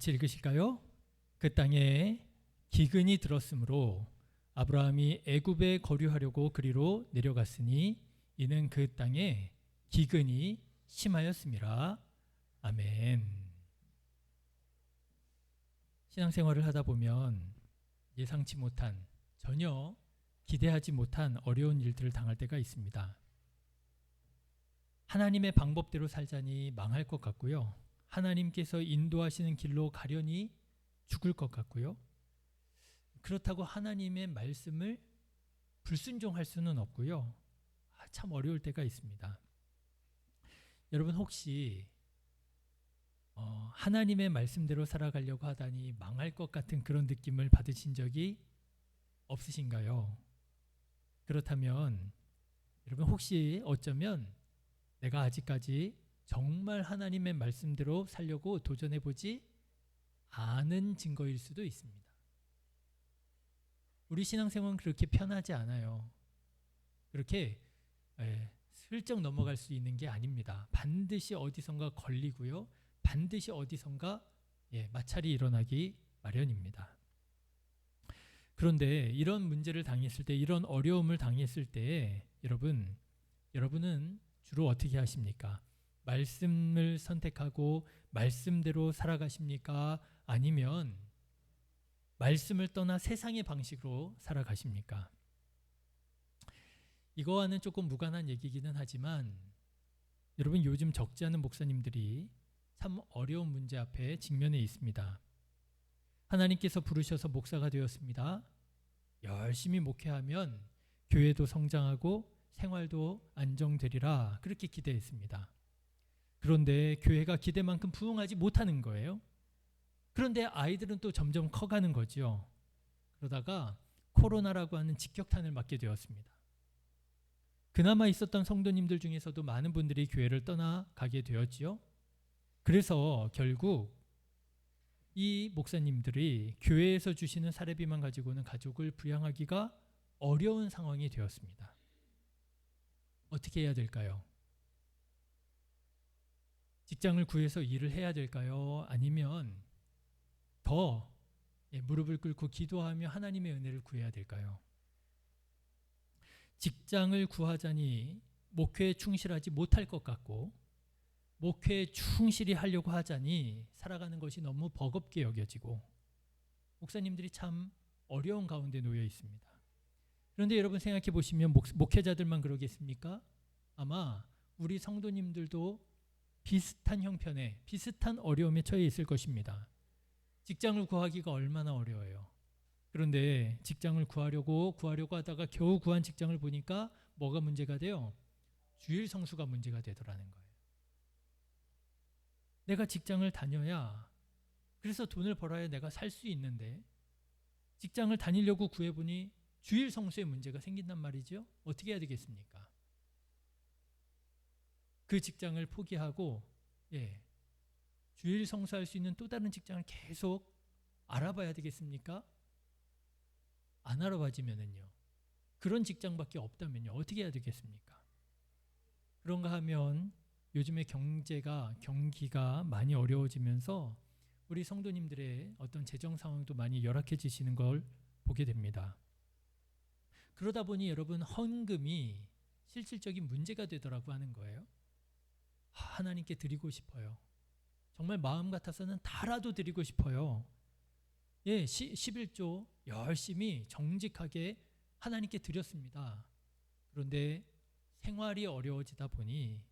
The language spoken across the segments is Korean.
같이 읽으실까요? 그 땅에 기근이 들었으므로 아브라함이 애굽에 거류하려고 그리로 내려갔으니 이는 그 땅에 기근이 심하였음이라. 아멘. 신앙생활을 하다 보면 예상치 못한 전혀 기대하지 못한 어려운 일들을 당할 때가 있습니다. 하나님의 방법대로 살자니 망할 것 같고요. 하나님께서 인도하시는 길로 가려니 죽을 것 같고요. 그렇다고 하나님의 말씀을 불순종할 수는 없고요. 아, 참 어려울 때가 있습니다. 여러분 혹시 어, 하나님의 말씀대로 살아가려고 하다니 망할 것 같은 그런 느낌을 받으신 적이 없으신가요? 그렇다면 여러분 혹시 어쩌면 내가 아직까지 정말 하나님의 말씀대로 살려고 도전해 보지 않은 증거일 수도 있습니다. 우리 신앙생활은 그렇게 편하지 않아요. 그렇게 예, 슬쩍 넘어갈 수 있는 게 아닙니다. 반드시 어디선가 걸리고요. 반드시 어디선가 예, 마찰이 일어나기 마련입니다. 그런데 이런 문제를 당했을 때, 이런 어려움을 당했을 때, 여러분, 여러분은 주로 어떻게 하십니까? 말씀을 선택하고 말씀대로 살아가십니까? 아니면 말씀을 떠나 세상의 방식으로 살아가십니까? 이거와는 조금 무관한 얘기기는 하지만 여러분 요즘 적지 않은 목사님들이 참 어려운 문제 앞에 직면해 있습니다. 하나님께서 부르셔서 목사가 되었습니다. 열심히 목회하면 교회도 성장하고 생활도 안정되리라 그렇게 기대했습니다. 그런데 교회가 기대만큼 부흥하지 못하는 거예요. 그런데 아이들은 또 점점 커가는 거죠. 그러다가 코로나라고 하는 직격탄을 맞게 되었습니다. 그나마 있었던 성도님들 중에서도 많은 분들이 교회를 떠나가게 되었지요. 그래서 결국 이 목사님들이 교회에서 주시는 사례비만 가지고는 가족을 부양하기가 어려운 상황이 되었습니다. 어떻게 해야 될까요? 직장을 구해서 일을 해야 될까요? 아니면 더 예, 무릎을 꿇고 기도하며 하나님의 은혜를 구해야 될까요? 직장을 구하자니 목회에 충실하지 못할 것 같고 목회에 충실히 하려고 하자니 살아가는 것이 너무 버겁게 여겨지고 목사님들이 참 어려운 가운데 놓여 있습니다. 그런데 여러분 생각해 보시면 목, 목회자들만 그러겠습니까? 아마 우리 성도님들도 비슷한 형편에 비슷한 어려움에 처해 있을 것입니다. 직장을 구하기가 얼마나 어려워요. 그런데 직장을 구하려고 구하려고 하다가 겨우 구한 직장을 보니까 뭐가 문제가 돼요? 주일 성수가 문제가 되더라는 거예요. 내가 직장을 다녀야 그래서 돈을 벌어야 내가 살 수 있는데 직장을 다니려고 구해보니 주일 성수에 문제가 생긴단 말이죠. 어떻게 해야 되겠습니까? 그 직장을 포기하고 예, 주일 성수할 수 있는 또 다른 직장을 계속 알아봐야 되겠습니까? 안 알아봐지면은요. 그런 직장밖에 없다면요. 어떻게 해야 되겠습니까? 그런가 하면 요즘에 경제가 경기가 많이 어려워지면서 우리 성도님들의 어떤 재정 상황도 많이 열악해지시는 걸 보게 됩니다. 그러다 보니 여러분 헌금이 실질적인 문제가 되더라고 하는 거예요. 하나님께 드리고 싶어요. 정말 마음 같아서는 다라도 드리고 싶어요. 예, 11조 열심히 정직하게 하나님께 드렸습니다. 그런데 생활이 어려워지다 보니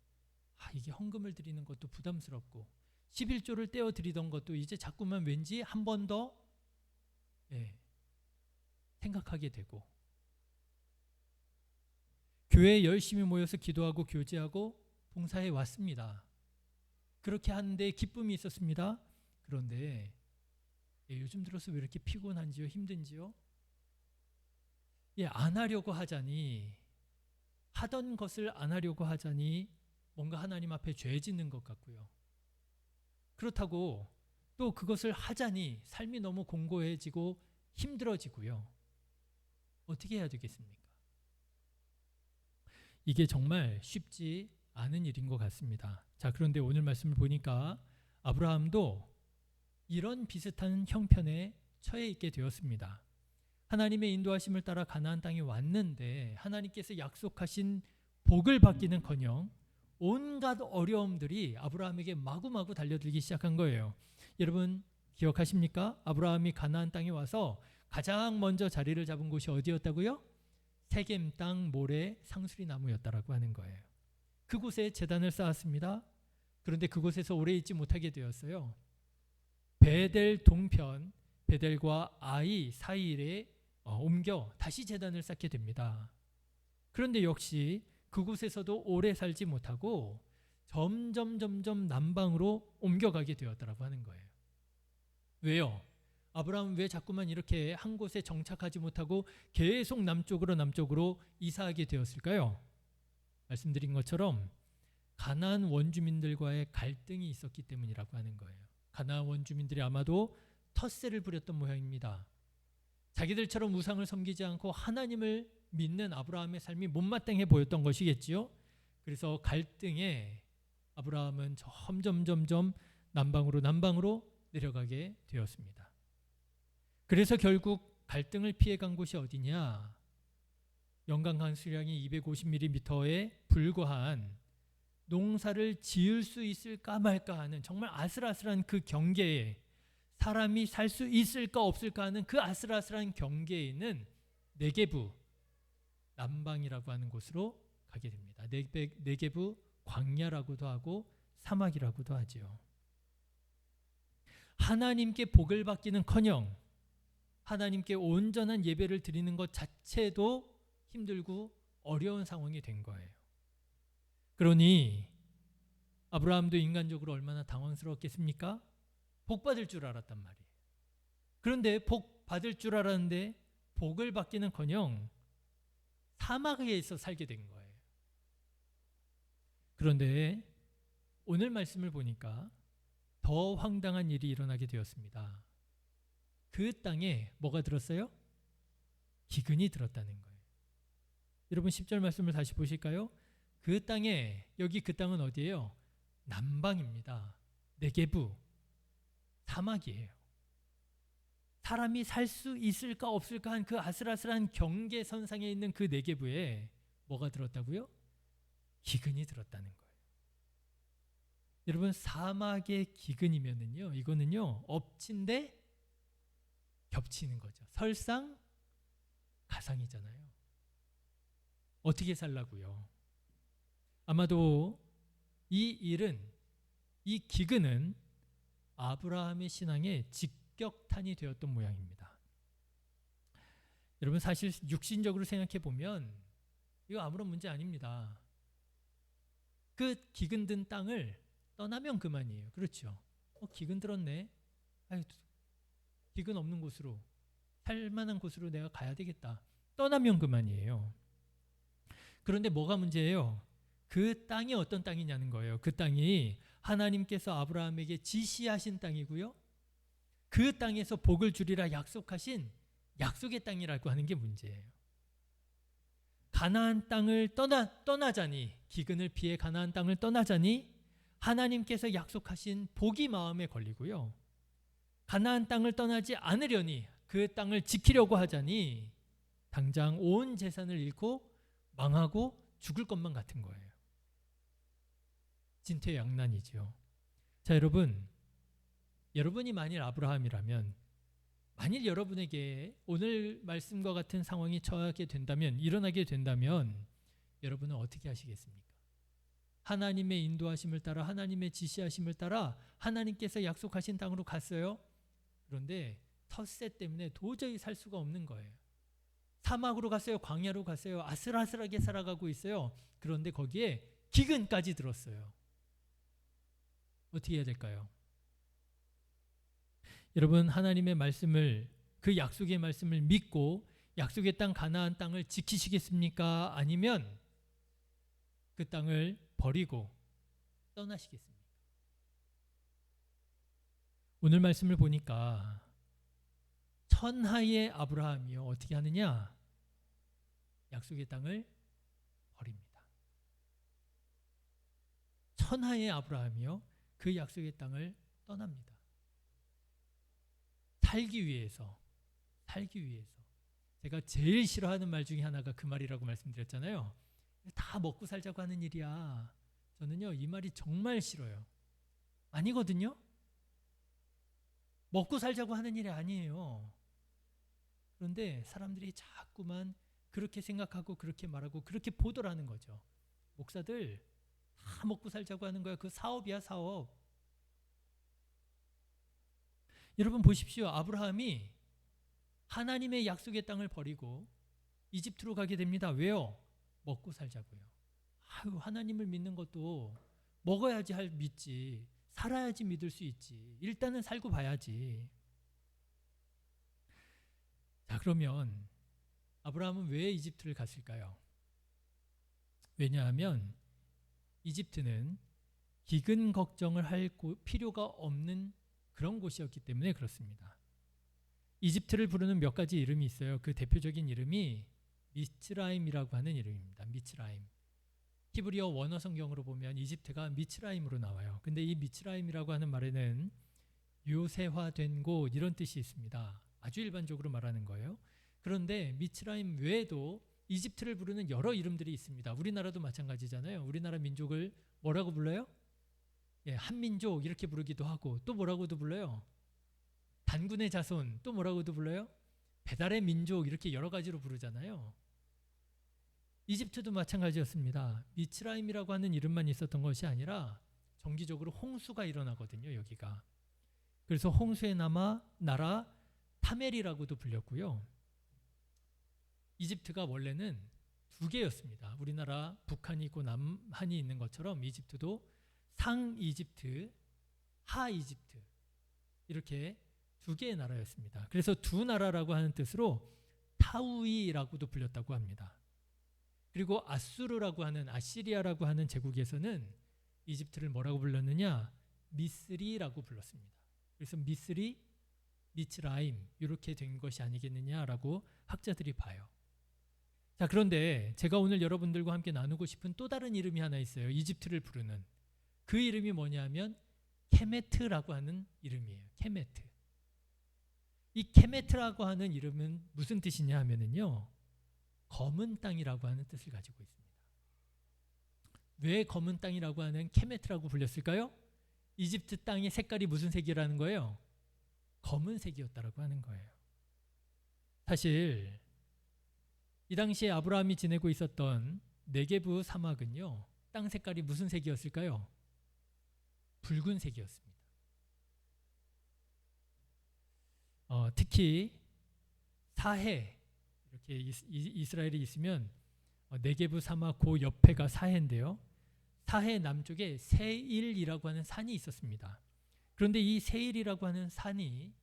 아, 이게 헌금을 드리는 것도 부담스럽고 11조를 떼어 드리던 것도 이제 자꾸만 왠지 한 번더 예, 생각하게 되고 교회에 열심히 모여서 기도하고 교제하고 봉사해 왔습니다. 그렇게 하는데 기쁨이 있었습니다. 그런데 예, 요즘 들어서 왜 이렇게 피곤한지요, 힘든지요? 예, 안 하려고 하자니 하던 것을 안 하려고 하자니 뭔가 하나님 앞에 죄 짓는 것 같고요. 그렇다고 또 그것을 하자니 삶이 너무 공고해지고 힘들어지고요. 어떻게 해야 되겠습니까? 이게 정말 쉽지 않은 일인 것 같습니다. 자, 그런데 오늘 말씀을 보니까 아브라함도 이런 비슷한 형편에 처해 있게 되었습니다. 하나님의 인도하심을 따라 가나안 땅에 왔는데 하나님께서 약속하신 복을 받기는커녕 온갖 어려움들이 아브라함에게 마구마구 달려들기 시작한 거예요. 여러분 기억하십니까? 아브라함이 가나안 땅에 와서 가장 먼저 자리를 잡은 곳이 어디였다고요? 세겜 땅 모래 상수리 나무였다라고 하는 거예요. 그곳에 재단을 쌓았습니다. 그런데 그곳에서 오래 있지 못하게 되었어요. 베델 동편 베델과 아이 사이에 어, 옮겨 다시 재단을 쌓게 됩니다. 그런데 역시 그곳에서도 오래 살지 못하고 점점 점점 남방으로 옮겨가게 되었다라고 하는 거예요. 왜요? 아브라함은 왜 자꾸만 이렇게 한 곳에 정착하지 못하고 계속 남쪽으로 남쪽으로 이사하게 되었을까요? 말씀드린 것처럼 가나안 원주민들과의 갈등이 있었기 때문이라고 하는 거예요. 가나안 원주민들이 아마도 텃세를 부렸던 모양입니다. 자기들처럼 우상을 섬기지 않고 하나님을 믿는 아브라함의 삶이 못마땅해 보였던 것이겠지요. 그래서 갈등에 아브라함은 점점 점점 남방으로 남방으로 내려가게 되었습니다. 그래서 결국 갈등을 피해 간 곳이 어디냐? 연간 강수량이 250mm에 불과한 농사를 지을 수 있을까 말까 하는 정말 아슬아슬한 그 경계에 사람이 살 수 있을까 없을까 하는 그 아슬아슬한 경계에 있는 네게부 남방이라고 하는 곳으로 가게 됩니다. 네게부 광야라고도 하고 사막이라고도 하지요. 하나님께 복을 받기는커녕 하나님께 온전한 예배를 드리는 것 자체도 힘들고 어려운 상황이 된 거예요. 그러니 아브라함도 인간적으로 얼마나 당황스러웠겠습니까? 복 받을 줄 알았단 말이에요. 그런데 복 받을 줄 알았는데 복을 받기는커녕 사막에서 살게 된 거예요. 그런데 오늘 말씀을 보니까 더 황당한 일이 일어나게 되었습니다. 그 땅에 뭐가 들었어요? 기근이 들었다는 거예요. 여러분 10절 말씀을 다시 보실까요? 그 땅에 여기 그 땅은 어디예요? 남방입니다. 네게부 사막이에요. 사람이 살 수 있을까 없을까 한 그 아슬아슬한 경계선상에 있는 그 네게부에 뭐가 들었다고요? 기근이 들었다는 거예요. 여러분 사막의 기근이면은요 이거는요 엎친데 겹치는 거죠. 설상 가상이잖아요. 어떻게 살라고요? 아마도 이 일은 이 기근은 아브라함의 신앙에 직격탄이 되었던 모양입니다. 여러분 사실 육신적으로 생각해 보면 이거 아무런 문제 아닙니다. 그 기근 든 땅을 떠나면 그만이에요. 그렇죠? 어, 기근 들었네. 아유, 기근 없는 곳으로 살만한 곳으로 내가 가야 되겠다. 떠나면 그만이에요. 그런데 뭐가 문제예요? 그 땅이 어떤 땅이냐는 거예요. 그 땅이 하나님께서 아브라함에게 지시하신 땅이고요. 그 땅에서 복을 주리라 약속하신 약속의 땅이라고 하는 게 문제예요. 가나안 땅을 떠나 떠나자니 기근을 피해 가나안 땅을 떠나자니 하나님께서 약속하신 복이 마음에 걸리고요. 가나안 땅을 떠나지 않으려니 그 땅을 지키려고 하자니 당장 온 재산을 잃고 망하고 죽을 것만 같은 거예요. 진퇴양난이지요. 자, 여러분. 여러분이 만일 아브라함이라면 만일 여러분에게 오늘 말씀과 같은 상황이 처하게 된다면 일어나게 된다면 여러분은 어떻게 하시겠습니까? 하나님의 인도하심을 따라 하나님의 지시하심을 따라 하나님께서 약속하신 땅으로 갔어요. 그런데 텃세 때문에 도저히 살 수가 없는 거예요. 사막으로 갔어요. 광야로 갔어요. 아슬아슬하게 살아가고 있어요. 그런데 거기에 기근까지 들었어요. 어떻게 해야 될까요? 여러분 하나님의 말씀을 그 약속의 말씀을 믿고 약속의 땅 가나안 땅을 지키시겠습니까? 아니면 그 땅을 버리고 떠나시겠습니까? 오늘 말씀을 보니까 천하의 아브라함이요 어떻게 하느냐? 약속의 땅을 버립니다. 천하의 아브라함이요 그 약속의 땅을 떠납니다. 살기 위해서 살기 위해서 제가 제일 싫어하는 말 중에 하나가 그 말이라고 말씀드렸잖아요. 다 먹고 살자고 하는 일이야. 저는요 이 말이 정말 싫어요. 아니거든요. 먹고 살자고 하는 일이 아니에요. 그런데 사람들이 자꾸만 그렇게 생각하고 그렇게 말하고 그렇게 보도라는 거죠. 목사들 다 먹고 살자고 하는 거야. 그 사업이야 사업. 여러분 보십시오. 아브라함이 하나님의 약속의 땅을 버리고 이집트로 가게 됩니다. 왜요? 먹고 살자고요. 아유, 하나님을 믿는 것도 먹어야지 할 믿지. 살아야지 믿을 수 있지. 일단은 살고 봐야지. 자, 그러면 아브라함은 왜 이집트를 갔을까요? 왜냐하면 이집트는 기근 걱정을 할 필요가 없는 그런 곳이었기 때문에 그렇습니다. 이집트를 부르는 몇 가지 이름이 있어요. 그 대표적인 이름이 미츠라임이라고 하는 이름입니다. 미츠라임. 히브리어 원어 성경으로 보면 이집트가 미츠라임으로 나와요. 근데 이 미츠라임이라고 하는 말에는 요새화된 곳 이런 뜻이 있습니다. 아주 일반적으로 말하는 거예요. 그런데 미츠라임 외에도 이집트를 부르는 여러 이름들이 있습니다. 우리나라도 마찬가지잖아요. 우리나라 민족을 뭐라고 불러요? 예, 한민족 이렇게 부르기도 하고 또 뭐라고도 불러요? 단군의 자손 또 뭐라고도 불러요? 배달의 민족 이렇게 여러 가지로 부르잖아요. 이집트도 마찬가지였습니다. 미츠라임이라고 하는 이름만 있었던 것이 아니라 정기적으로 홍수가 일어나거든요. 여기가. 그래서 홍수의 남아 나라 타멜이라고도 불렸고요. 이집트가 원래는 두 개였습니다. 우리나라 북한이 있고 남한이 있는 것처럼 이집트도 상 이집트, 하 이집트 이렇게 두 개의 나라였습니다. 그래서 두 나라라고 하는 뜻으로 타우이라고도 불렸다고 합니다. 그리고 아수르라고 하는 아시리아라고 하는 제국에서는 이집트를 뭐라고 불렀느냐? 미스리라고 불렀습니다. 그래서 미스리, 미츠라임 이렇게 된 것이 아니겠느냐라고 학자들이 봐요. 자, 그런데 제가 오늘 여러분들과 함께 나누고 싶은 또 다른 이름이 하나 있어요. 이집트를 부르는 그 이름이 뭐냐면 케메트라고 하는 이름이에요. 케메트. 이 케메트라고 하는 이름은 무슨 뜻이냐 하면은요. 검은 땅이라고 하는 뜻을 가지고 있습니다. 왜 검은 땅이라고 하는 케메트라고 불렸을까요? 이집트 땅의 색깔이 무슨 색이라는 거예요? 검은색이었다라고 하는 거예요. 사실 이 당시에 아브라함이 지내고 있었던 네게부 사막은요. 땅 색깔이 무슨 색이었을까요? 붉은색이었습니다. 어, 특히 사해 이렇게 이스 라엘이 있으면 어, 네게부 사막 그 옆에가 사해인데요. 사해 남쪽에 세일이라고 하는 산이 있었습니다. 그런데 이 세일이라고 하는 산이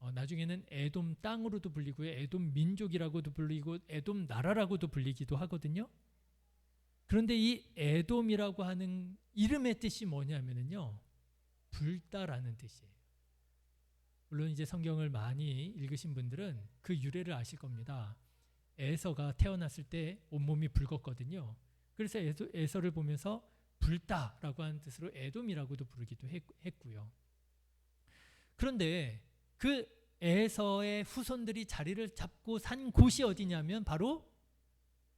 어, 나중에는 에돔 땅으로도 불리고요. 에돔 민족이라고도 불리고 에돔 나라라고도 불리기도 하거든요. 그런데 이 에돔이라고 하는 이름의 뜻이 뭐냐면요. 불다라는 뜻이에요. 물론 이제 성경을 많이 읽으신 분들은 그 유래를 아실 겁니다. 에서가 태어났을 때 온몸이 붉었거든요. 그래서 에서, 를 보면서 불다라고 하는 뜻으로 에돔이라고도 부르기도 했, 고요 그런데 그 에서의 후손들이 자리를 잡고 산 곳이 어디냐면 바로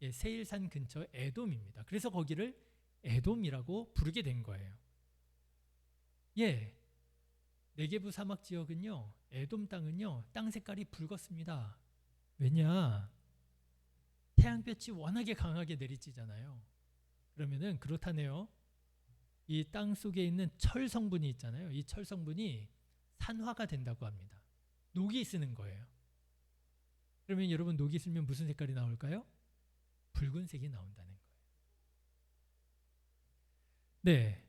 예, 세일산 근처 에돔입니다. 그래서 거기를 에돔이라고 부르게 된 거예요. 예, 네게부 사막 지역은요, 에돔 땅은요, 땅 색깔이 붉었습니다. 왜냐? 태양볕이 워낙에 강하게 내리쬐잖아요. 그러면은 그렇다네요. 이 땅 속에 있는 철 성분이 있잖아요. 이 철 성분이 산화가 된다고 합니다. 녹이 쓰는 거예요. 그러면 여러분 녹이 쓰면 무슨 색깔이 나올까요? 붉은색이 나온다는 거예요. 네.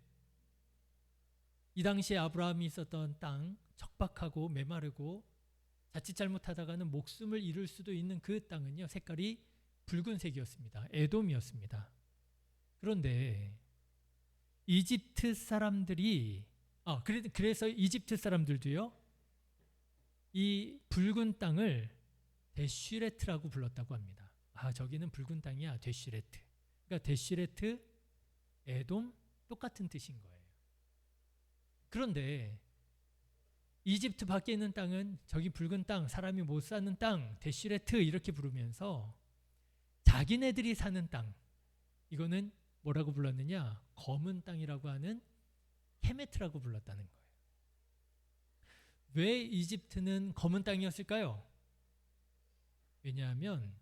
이 당시에 아브라함이 있었던 땅 척박하고 메마르고 자칫 잘못하다가는 목숨을 잃을 수도 있는 그 땅은요 색깔이 붉은색이었습니다. 에돔이었습니다. 그런데 이집트 사람들이 아 그래서 이집트 사람들도요 이 붉은 땅을 데쉬레트라고 불렀다고 합니다. 아 저기는 붉은 땅이야 데쉬레트. 그러니까 데쉬레트 에돔 똑같은 뜻인 거예요. 그런데 이집트 밖에 있는 땅은 저기 붉은 땅, 사람이 못 사는 땅, 데시레트 이렇게 부르면서 자기네들이 사는 땅 이거는 뭐라고 불렀느냐? 검은 땅이라고 하는 헤메트라고 불렀다는 거예요. 왜 이집트는 검은 땅이었을까요? 왜냐하면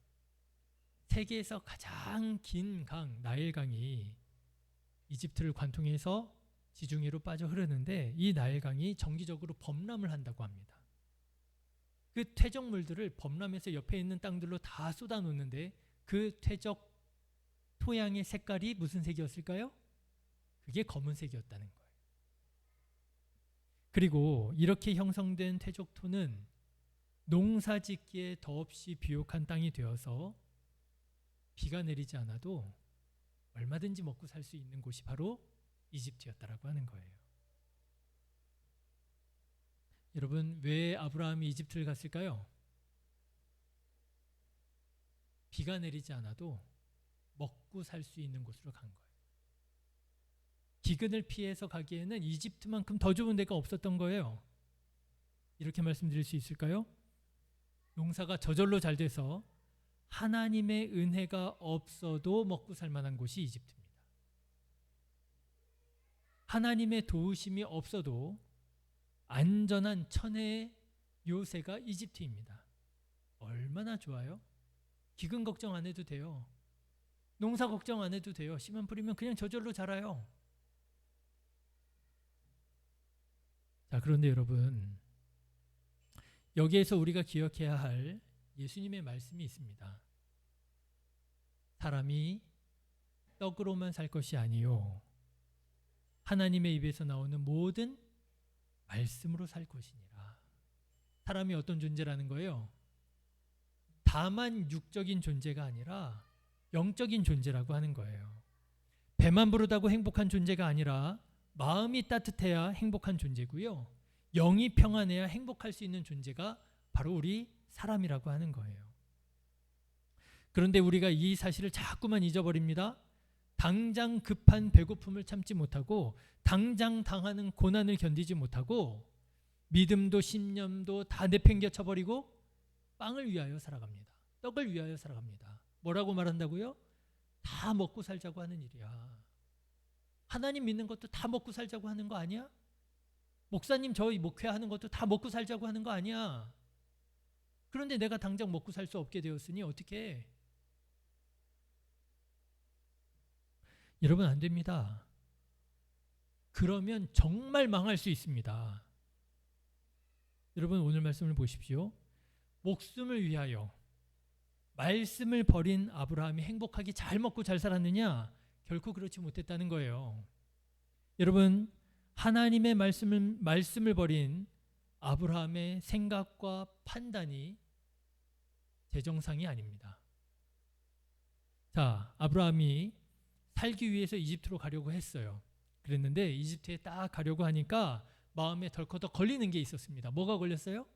세계에서 가장 긴 강, 나일강이 이집트를 관통해서 지중해로 빠져 흐르는데 이 나일강이 정기적으로 범람을 한다고 합니다. 그 퇴적물들을 범람해서 옆에 있는 땅들로 다 쏟아놓는데 그 퇴적 토양의 색깔이 무슨 색이었을까요? 그게 검은색이었다는 거예요. 그리고 이렇게 형성된 퇴적토는 농사 짓기에 더없이 비옥한 땅이 되어서 비가 내리지 않아도 얼마든지 먹고 살 수 있는 곳이 바로 이집트였다라고 하는 거예요. 여러분 왜 아브라함이 이집트를 갔을까요? 비가 내리지 않아도 먹고 살 수 있는 곳으로 간 거예요. 기근을 피해서 가기에는 이집트만큼 더 좋은 데가 없었던 거예요. 이렇게 말씀드릴 수 있을까요? 농사가 저절로 잘 돼서 하나님의 은혜가 없어도 먹고 살 만한 곳이 이집트입니다. 하나님의 도우심이 없어도 안전한 천혜의 요새가 이집트입니다. 얼마나 좋아요? 기근 걱정 안 해도 돼요. 농사 걱정 안 해도 돼요. 씨만 뿌리면 그냥 저절로 자라요. 자, 그런데 여러분, 여기에서 우리가 기억해야 할 예수님의 말씀이 있습니다. 사람이 떡으로만 살 것이 아니요. 하나님의 입에서 나오는 모든 말씀으로 살 것이니라. 사람이 어떤 존재라는 거예요? 다만 육적인 존재가 아니라 영적인 존재라고 하는 거예요. 배만 부르다고 행복한 존재가 아니라 마음이 따뜻해야 행복한 존재고요. 영이 평안해야 행복할 수 있는 존재가 바로 우리 사람이라고 하는 거예요. 그런데 우리가 이 사실을 자꾸만 잊어버립니다. 당장 급한 배고픔을 참지 못하고 당장 당하는 고난을 견디지 못하고 믿음도 신념도 다 내팽개쳐 버리고 빵을 위하여 살아갑니다. 떡을 위하여 살아갑니다. 뭐라고 말한다고요? 다 먹고 살자고 하는 일이야. 하나님 믿는 것도 다 먹고 살자고 하는 거 아니야? 목사님 저희 목회하는 것도 다 먹고 살자고 하는 거 아니야? 그런데 내가 당장 먹고 살 수 없게 되었으니 어떻게 해? 여러분 안 됩니다. 그러면 정말 망할 수 있습니다. 여러분 오늘 말씀을 보십시오. 목숨을 위하여 말씀을 버린 아브라함이 행복하게 잘 먹고 잘 살았느냐? 결코 그렇지 못했다는 거예요. 여러분 하나님의 말씀을 말씀을 버린 아브라함의 생각과 판단이 제정상이 아닙니다. 자, 아브라함이 살기 위해서 이집트로 가려고 했어요. 그랬는데 이집트에 딱 가려고 하니까 마음에 덜커덕 걸리는 게 있었습니다. 뭐가 걸렸어요?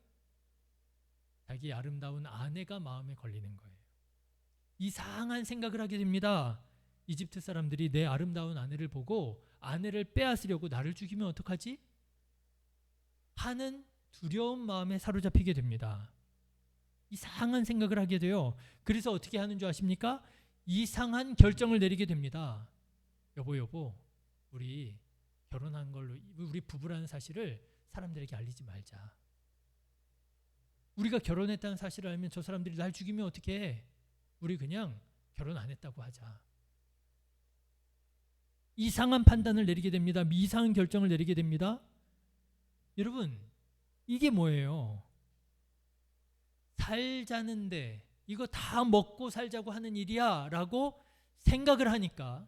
자기 아름다운 아내가 마음에 걸리는 거예요. 이상한 생각을 하게 됩니다. 이집트 사람들이 내 아름다운 아내를 보고 아내를 빼앗으려고 나를 죽이면 어떡하지? 하는 두려운 마음에 사로잡히게 됩니다. 이상한 생각을 하게 돼요. 그래서 어떻게 하는 줄 아십니까? 이상한 결정을 내리게 됩니다. 여보 여보 우리 결혼한 걸로 우리 부부라는 사실을 사람들에게 알리지 말자. 우리가 결혼했다는 사실을 알면 저 사람들이 날 죽이면 어떻게 해? 우리 그냥 결혼 안 했다고 하자. 이상한 판단을 내리게 됩니다. 이상한 결정을 내리게 됩니다. 여러분, 이게 뭐예요? 살자는데 이거 다 먹고 살자고 하는 일이야 라고 생각을 하니까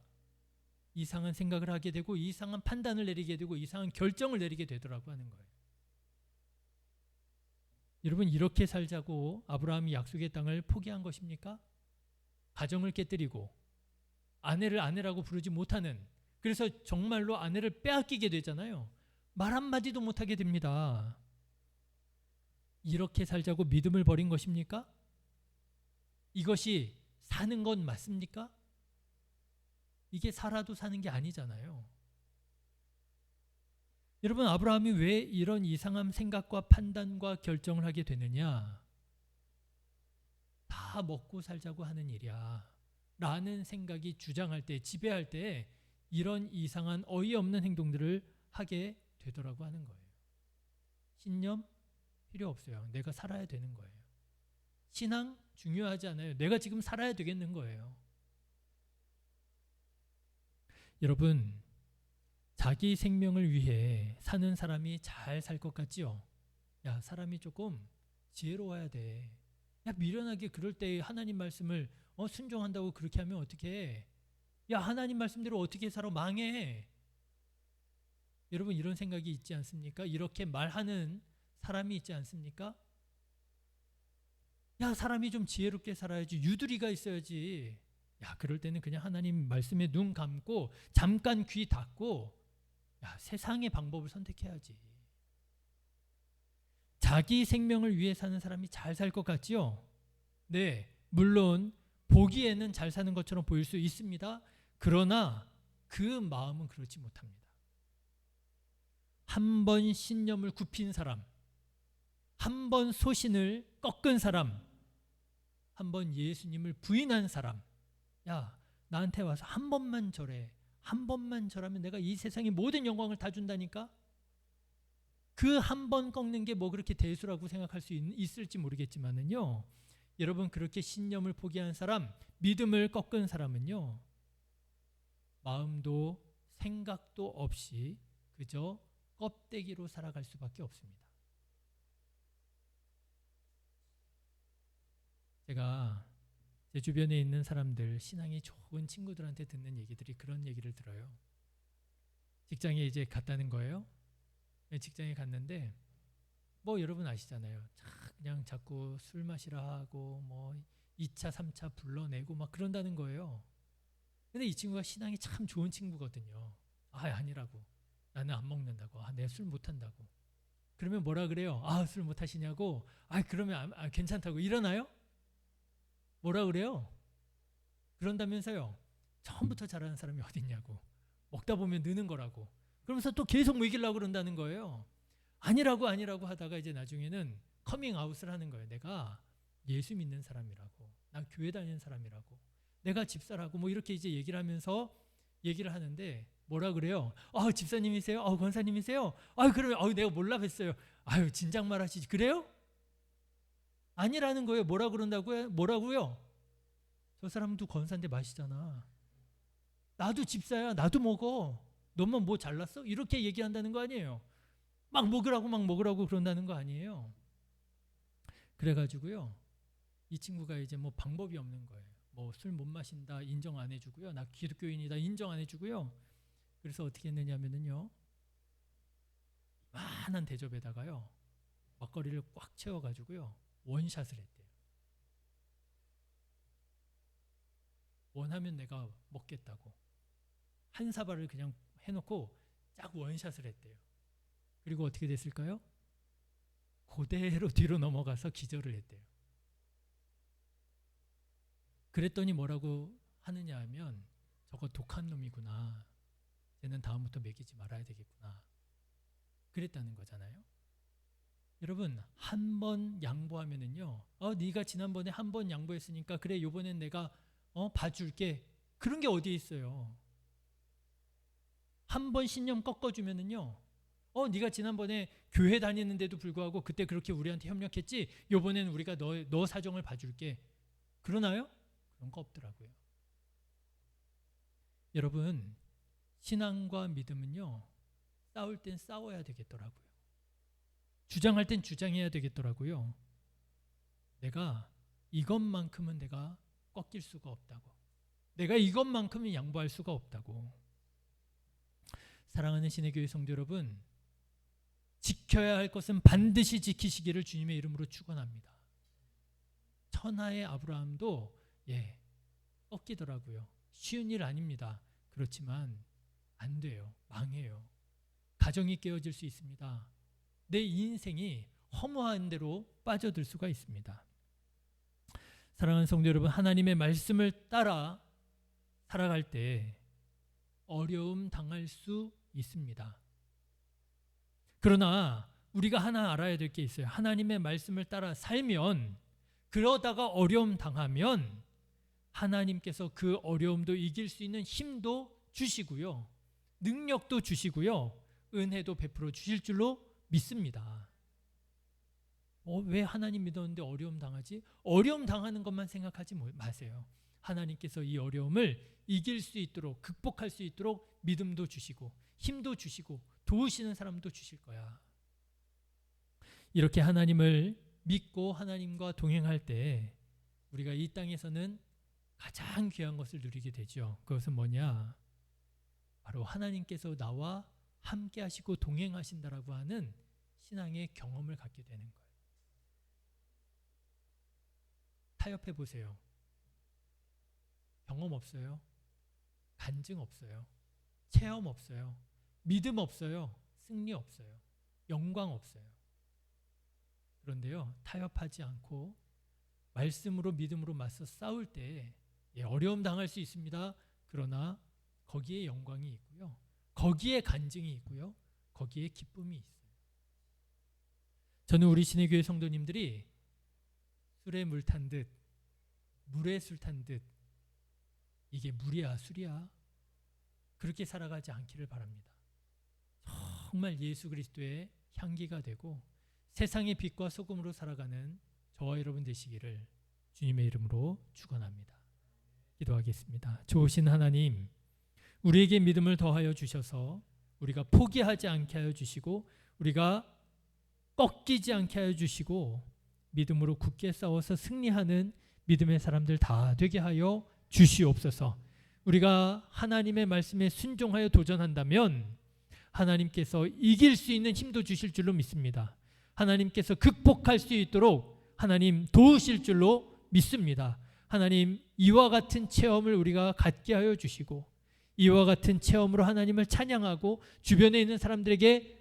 이상한 생각을 하게 되고 이상한 판단을 내리게 되고 이상한 결정을 내리게 되더라고 하는 거예요. 여러분 이렇게 살자고 아브라함이 약속의 땅을 포기한 것입니까? 가정을 깨뜨리고 아내를 아내라고 부르지 못하는 그래서 정말로 아내를 빼앗기게 되잖아요. 말 한마디도 못하게 됩니다. 이렇게 살자고 믿음을 버린 것입니까? 이것이 사는 건 맞습니까? 이게 살아도 사는 게 아니잖아요. 여러분 아브라함이 왜 이런 이상한 생각과 판단과 결정을 하게 되느냐? 다 먹고 살자고 하는 일이야. 라는 생각이 주장할 때, 지배할 때 이런 이상한 어이없는 행동들을 하게 되더라고 하는 거예요. 신념 필요 없어요. 내가 살아야 되는 거예요. 신앙 중요하지 않아요. 내가 지금 살아야 되겠는 거예요. 여러분, 자기 생명을 위해 사는 사람이 잘 살 것 같지요? 야, 사람이 조금 지혜로워야 돼. 야, 미련하게 그럴 때 하나님 말씀을 어, 순종한다고 그렇게 하면 어떻게 야, 하나님 말씀대로 어떻게 살아 망해. 여러분 이런 생각이 있지 않습니까? 이렇게 말하는 사람이 있지 않습니까? 야, 사람이 좀 지혜롭게 살아야지. 유두리가 있어야지. 야, 그럴 때는 그냥 하나님 말씀에 눈 감고 잠깐 귀 닫고 야, 세상의 방법을 선택해야지. 자기 생명을 위해 사는 사람이 잘 살 것 같지요? 네, 물론 보기에는 잘 사는 것처럼 보일 수 있습니다. 그러나 그 마음은 그렇지 못합니다. 한 번 신념을 굽힌 사람, 한 번 소신을 꺾은 사람, 한 번 예수님을 부인한 사람, 야, 나한테 와서 한 번만 절해. 한 번만 절하면 내가 이 세상의 모든 영광을 다 준다니까? 그 한 번 꺾는 게 뭐 그렇게 대수라고 생각할 수 있, 을지 모르겠지만은요. 여러분 그렇게 신념을 포기한 사람, 믿음을 꺾은 사람은요. 마음도 생각도 없이 그저 껍데기로 살아갈 수밖에 없습니다. 제가 제 주변에 있는 사람들 신앙이 좋은 친구들한테 듣는 얘기들이 그런 얘기를 들어요. 직장에 이제 갔다는 거예요. 네, 직장에 갔는데 뭐 여러분 아시잖아요. 그냥 자꾸 술 마시라 하고 뭐 2차, 3차 불러내고 막 그런다는 거예요. 근데 이 친구가 신앙이 참 좋은 친구거든요. 아, 아니라고. 나는 안 먹는다고. 아, 내가 술못 한다고. 그러면 뭐라 그래요? 아, 술 못 하시냐고? 아, 그러면 아, 괜찮다고. 일어나요? 뭐라 그래요? 그런다면서요. 처음부터 잘하는 사람이 어딨냐고. 먹다 보면 느는 거라고. 그러면서 또 계속 먹이려고 그런다는 거예요. 아니라고 아니라고 하다가 이제 나중에는 커밍 아웃을 하는 거예요. 내가 예수 믿는 사람이라고. 나 교회 다니는 사람이라고. 내가 집사라고 뭐 이렇게 이제 얘기를 하면서 얘기를 하는데 뭐라 그래요? 아, 집사님이세요? 아, 권사님이세요? 아, 그러면 아, 내가 몰라 뵀어요. 아유, 진작 말하시지. 그래요? 아니라는 거예요. 뭐라 그런다고요? 뭐라고요? 저 사람도 건사인데 마시잖아. 나도 집사야. 나도 먹어. 너만 뭐 잘났어? 이렇게 얘기한다는 거 아니에요. 막 먹으라고 막 먹으라고 그런다는 거 아니에요. 그래가지고요. 이 친구가 이제 뭐 방법이 없는 거예요. 뭐 술 못 마신다 인정 안 해주고요. 나 기독교인이다 인정 안 해주고요. 그래서 어떻게 했느냐면은요. 많은 대접에다가요. 막걸리를 꽉 채워가지고요. 원샷을 했대요. 원하면 내가 먹겠다고. 한 사발을 그냥 해놓고 쫙 원샷을 했대요. 그리고 어떻게 됐을까요? 그대로 뒤로 넘어가서 기절을 했대요. 그랬더니 뭐라고 하느냐 하면 저거 독한 놈이구나. 쟤는 다음부터 먹이지 말아야 되겠구나. 그랬다는 거잖아요. 여러분 한 번 양보하면은요. 어 네가 지난번에 한 번 양보했으니까 그래 요번엔 내가 어 봐줄게. 그런 게 어디에 있어요. 한 번 신념 꺾어주면은요. 어 네가 지난번에 교회 다니는데도 불구하고 그때 그렇게 우리한테 협력했지. 요번엔 우리가 너 너 사정을 봐줄게. 그러나요? 그런 거 없더라고요. 여러분 신앙과 믿음은요. 싸울 땐 싸워야 되겠더라고요. 주장할 땐 주장해야 되겠더라고요. 내가 이것만큼은 내가 꺾일 수가 없다고. 내가 이것만큼은 양보할 수가 없다고. 사랑하는 신의 교회 성도 여러분, 지켜야 할 것은 반드시 지키시기를 주님의 이름으로 축원합니다. 천하의 아브라함도 예 꺾이더라고요. 쉬운 일 아닙니다. 그렇지만 안 돼요. 망해요. 가정이 깨어질 수 있습니다. 내 인생이 허무한 대로 빠져들 수가 있습니다. 사랑하는 성도 여러분, 하나님의 말씀을 따라 살아갈 때 어려움 당할 수 있습니다. 그러나 우리가 하나 알아야 될 게 있어요. 하나님의 말씀을 따라 살면 그러다가 어려움 당하면 하나님께서 그 어려움도 이길 수 있는 힘도 주시고요. 능력도 주시고요. 은혜도 베풀어 주실 줄로 믿습니다. 어, 왜 하나님 믿었는데 어려움 당하지? 어려움 당하는 것만 생각하지 뭐- 마세요. 하나님께서 이 어려움을 이길 수 있도록 극복할 수 있도록 믿음도 주시고 힘도 주시고 도우시는 사람도 주실 거야. 이렇게 하나님을 믿고 하나님과 동행할 때 우리가 이 땅에서는 가장 귀한 것을 누리게 되죠. 그것은 뭐냐? 바로 하나님께서 나와 함께 하시고 동행하신다라고 하는 신앙의 경험을 갖게 되는 거예요. 타협해 보세요. 경험 없어요. 간증 없어요. 체험 없어요. 믿음 없어요. 승리 없어요. 영광 없어요. 그런데요, 타협하지 않고 말씀으로 믿음으로 맞서 싸울 때 예, 어려움 당할 수 있습니다. 그러나 거기에 영광이 있고요. 거기에 간증이 있고요. 거기에 기쁨이 있어요. 저는 우리 신의교회 성도님들이 술에 물 탄 듯, 물에 술 탄 듯, 이게 물이야, 술이야. 그렇게 살아가지 않기를 바랍니다. 정말 예수 그리스도의 향기가 되고 세상의 빛과 소금으로 살아가는 저와 여러분 되시기를 주님의 이름으로 축원합니다. 기도하겠습니다. 좋으신 하나님, 우리에게 믿음을 더하여 주셔서 우리가 포기하지 않게 하여 주시고 우리가 꺾이지 않게 하여 주시고 믿음으로 굳게 싸워서 승리하는 믿음의 사람들 다 되게 하여 주시옵소서. 우리가 하나님의 말씀에 순종하여 도전한다면 하나님께서 이길 수 있는 힘도 주실 줄로 믿습니다. 하나님께서 극복할 수 있도록 하나님 도우실 줄로 믿습니다. 하나님 이와 같은 체험을 우리가 갖게 하여 주시고 이와 같은 체험으로 하나님을 찬양하고 주변에 있는 사람들에게